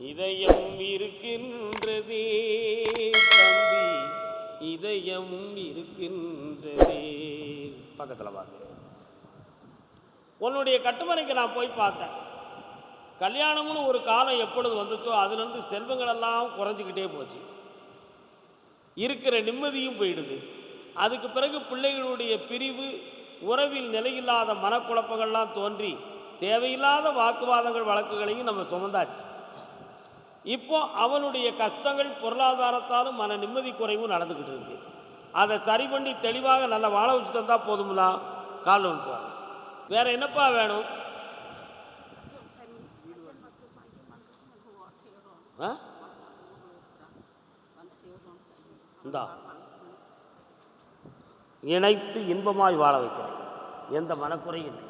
இதயம் இருக்கின்றதே தம்பி. இதயம் இருக்கின்றதே. பக்கத்தில் வாங்க. உன்னுடைய கட்டுமனைக்கு நான் போய் பார்த்தேன். கல்யாணம்னு ஒரு காலம் எப்பொழுது வந்துச்சோ அதுலேருந்து செல்வங்கள் எல்லாம் குறைஞ்சிக்கிட்டே போச்சு. இருக்கிற நிம்மதியும் போயிடுது. அதுக்கு பிறகு பிள்ளைகளுடைய பிரிவு உறவில் நிலையில்லாத மனக்குழப்பங்கள்லாம் தோன்றி தேவையில்லாத வாக்குவாதங்கள் வழக்குகளையும் நம்ம சுமந்தாச்சு. இப்போ அவனுடைய கஷ்டங்கள் பொருளாதாரத்தாலும் மன நிம்மதி குறைவும் நடந்துக்கிட்டு இருக்கு. அதை சரி பண்ணி தெளிவாக நல்லா வாழ வச்சு தந்தா போதும்னா கால் வந்துட்டு வேற என்னப்பா வேணும்? இந்தா. இணைத்து இன்பமாய் வாழ வைக்கிறேன். எந்த மனக்குறையும் இல்லை.